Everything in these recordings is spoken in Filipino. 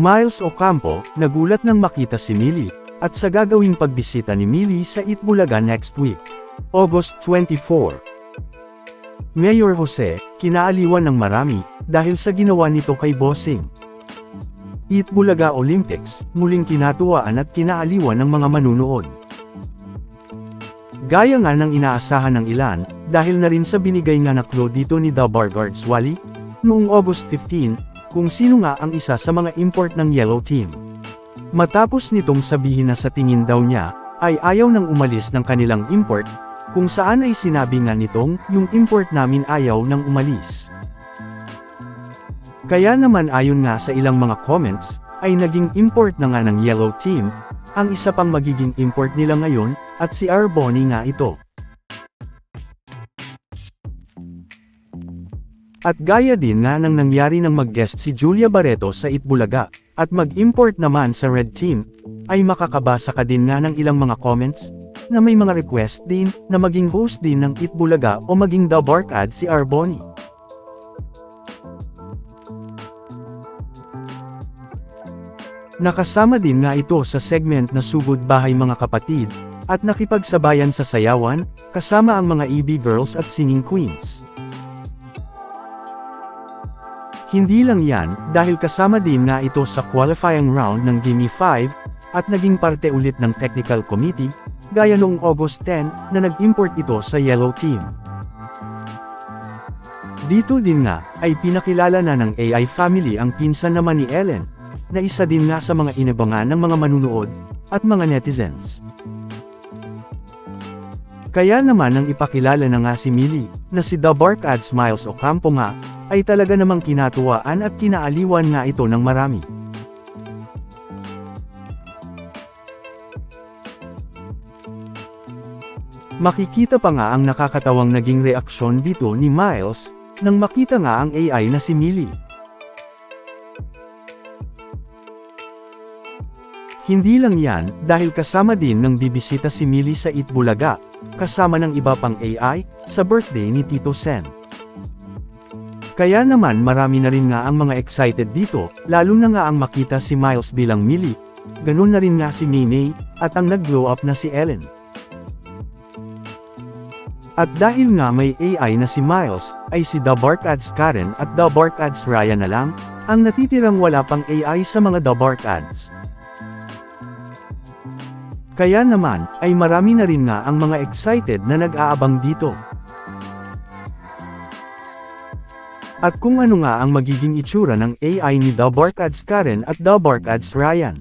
Miles Ocampo, nagulat nang makita si Millie, at sa gagawing pagbisita ni Millie sa Itbulaga next week. August 24. Mayor Jose, kinaaliwan ng marami, dahil sa ginawa nito kay Bossing. Itbulaga Olympics, muling kinatuwaan at kinaaliwan ng mga manunood. Gaya nga ng inaasahan ng ilan, dahil na rin sa binigay nga na clue dito ni The Barguards Wally, noong August 15, kung sino nga ang isa sa mga import ng Yellow Team. Matapos nitong sabihin na sa tingin daw niya, ay ayaw nang umalis ng kanilang import, kung saan ay sinabi nga nitong, yung import namin ayaw nang umalis. Kaya naman ayon nga sa ilang mga comments, ay naging import na nga ng Yellow Team, ang isa pang magiging import nila ngayon, at si Arboni nga ito. At gaya din nga nang nangyari nang mag-guest si Julia Barreto sa Itbulaga, at mag-import naman sa Red Team, ay makakabasa ka din nga ng ilang mga comments, na may mga request din, na maging host din ng Itbulaga o maging The Bark Ad si Arboni. Nakasama din nga ito sa segment na Sugod Bahay Mga Kapatid, at nakipagsabayan sa sayawan, kasama ang mga EB Girls at Singing Queens. Hindi lang yan, dahil kasama din nga ito sa qualifying round ng Gimme 5, at naging parte ulit ng technical committee, gaya noong August 10, na nag-import ito sa Yellow Team. Dito din nga, ay pinakilala na ng AI family ang pinsan naman ni Ellen, na isa din nga sa mga inabangan ng mga manunood, at mga netizens. Kaya naman nang ipakilala na nga si Millie, na si The Bark Ad Smiles Ocampo nga, ay talaga namang kinatuwaan at kinaaliwan nga ito ng marami. Makikita pa nga ang nakakatawang naging reaksyon dito ni Miles, nang makita nga ang AI na si Millie. Hindi lang yan, dahil kasama din ng bibisita si Millie sa Itbulaga, kasama ng iba pang AI, sa birthday ni Tito Sen. Kaya naman marami na rin nga ang mga excited dito, lalo na nga ang makita si Miles bilang Millie, ganun na rin nga si Nene, at ang nag-glow up na si Ellen. At dahil nga may AI na si Miles, ay si The Bark Ads Karen at The Bark Ads Ryan na lang, ang natitirang wala pang AI sa mga The Bark Ads. Kaya naman, ay marami na rin nga ang mga excited na nag-aabang dito. At kung ano nga ang magiging itsura ng AI ni The Bark Ads Karen at The Bark Ads Ryan.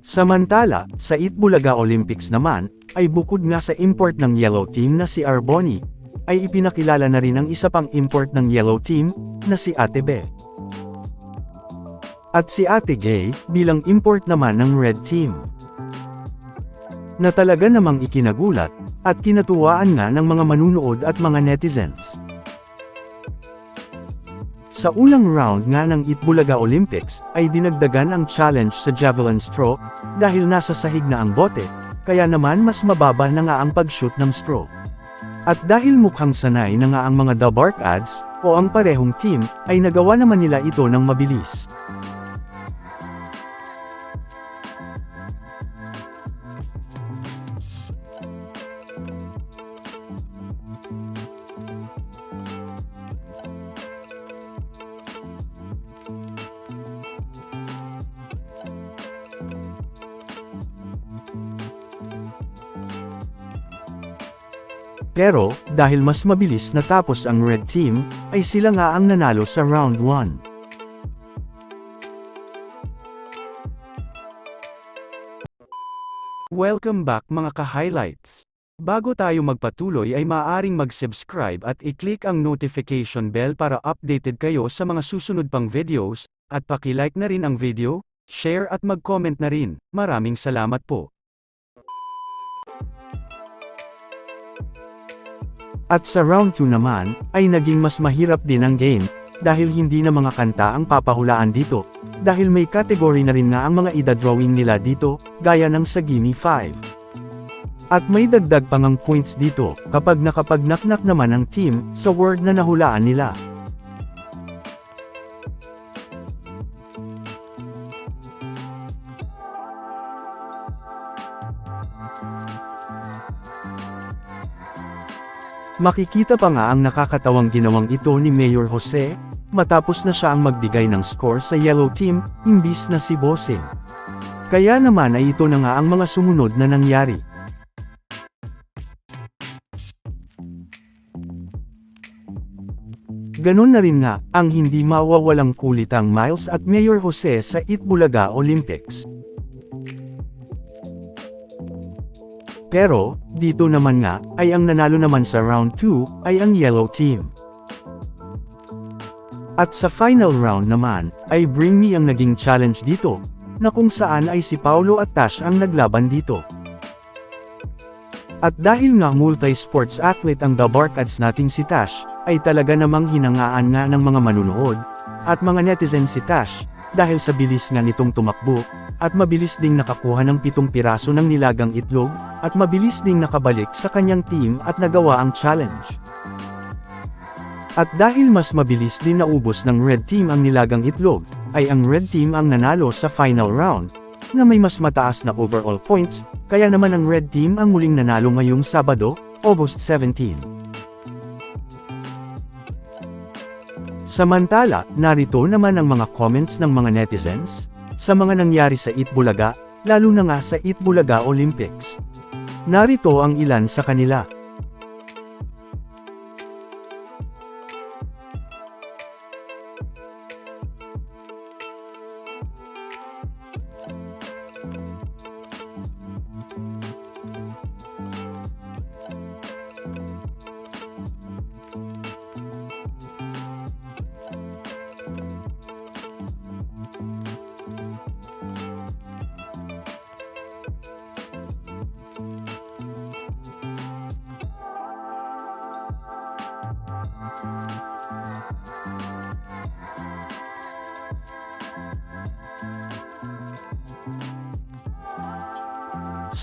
Samantala, sa Itbulaga Olympics naman, ay bukod nga sa import ng Yellow Team na si Arboni, ay ipinakilala na rin ang isa pang import ng Yellow Team, na si Ate Be. At si Ate Gay, bilang import naman ng Red Team. Na talaga namang ikinagulat, at kinatuwaan nga ng mga manunood at mga netizens. Sa unang round nga ng Itbulaga Olympics, ay dinagdagan ang challenge sa javelin stroke, dahil nasa sahig na ang bote, kaya naman mas mababa na nga ang pag-shoot ng stroke. At dahil mukhang sanay na nga ang mga The Bark Ads, o ang parehong team, ay nagawa naman nila ito ng mabilis. Pero, dahil mas mabilis natapos ang red team, ay sila nga ang nanalo sa round 1. Welcome back mga ka-highlights. Bago tayo magpatuloy ay maaaring mag-subscribe at i-click ang notification bell para updated kayo sa mga susunod pang videos, at paki-like na rin ang video, share at mag-comment na rin. Maraming salamat po. At sa round 2 naman, ay naging mas mahirap din ang game, dahil hindi na mga kanta ang papahulaan dito, dahil may kategory na rin nga ang mga idadrawing nila dito, gaya ng sa Gimme 5. At may dagdag pang ang points dito, kapag nakapagnaknak naman ang team, sa word na nahulaan nila. Makikita pa nga ang nakakatawang ginawang ito ni Mayor Jose, matapos na siya ang magbigay ng score sa yellow team, imbis na si Bossing. Kaya naman ay ito na nga ang mga sumunod na nangyari. Ganon na rin nga, ang hindi mawawalang kulitang Miles at Mayor Jose sa Itbulaga Olympics. Pero, dito naman nga, ay ang nanalo naman sa round 2, ay ang yellow team. At sa final round naman, ay Bring Me ang naging challenge dito, na kung saan ay si Paulo at Tash ang naglaban dito. At dahil nga multi-sports athlete ang The Barkads nating si Tash, ay talaga namang hinangaan nga ng mga manunood, at mga netizen si Tash, dahil sa bilis nga nitong tumakbo, at mabilis ding nakakuha ng pitong piraso ng nilagang itlog, at mabilis ding nakabalik sa kanyang team at nagawa ang challenge. At dahil mas mabilis din naubos ng red team ang nilagang itlog, ay ang red team ang nanalo sa final round, na may mas mataas na overall points, kaya naman ang red team ang muling nanalo ngayong Sabado, August 17. Samantala, narito naman ang mga comments ng mga netizens, sa mga nangyari sa Itbulaga, lalo na nga sa Itbulaga Olympics. Narito ang ilan sa kanila.